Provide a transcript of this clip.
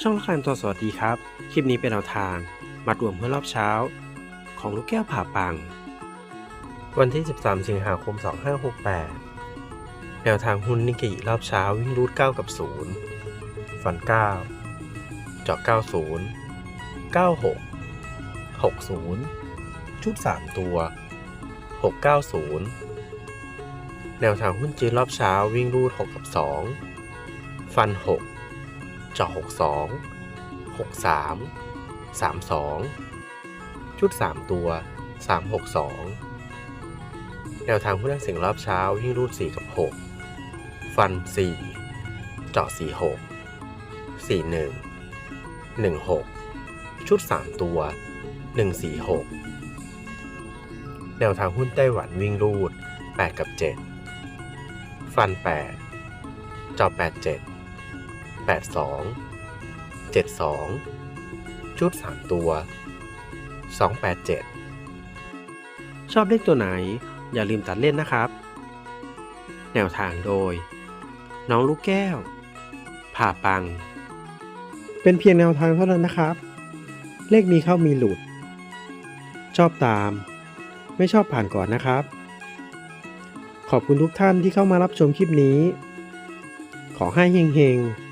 ช่องละคันตัวสวัสดีครับ คลิปนี้เป็นแนวทาง มัดรวมเพื่อรอบเช้า ของลูกแก้วผ่าปัง วันที่ 13 สิงหาคม 2568 แนวทางหุ้นนิกเกอิรอบเช้าวิ่งรูด9กับ0ฟัน 9 เจาะ 90 96 60 ชุด 3 ตัว 690 แนวทางหุ้นจีนรอบเช้าวิ่งรูด 6 กับ 2 ฟัน 6 จาะ62 63 32 ชุด 3 ตัว 362 แนวทางผู้เล่นเสียงรอบเช้าวิ่งรูด 4 กับ 6 ฟัน 4 เจาะ 46 41 16 ชุด 3 ตัว 146 แนวทางหุ้นไต้หวันวิ่งรูด 8 กับ 7 ฟัน 8 เจาะ 87 82 72 ชุด 3 ตัว 287 ชอบเลขตัวไหน อย่าลืมตัดเล่นนะครับ แนวทางโดย น้องลูกแก้ว ผ่าปัง เป็นเพียงแนวทางเท่านั้นนะครับ เลขมีเข้ามีหลุด ชอบตาม ไม่ชอบผ่านก่อนนะครับ ขอบคุณทุกท่านที่เข้ามารับชมคลิปนี้ขอให้เฮงๆ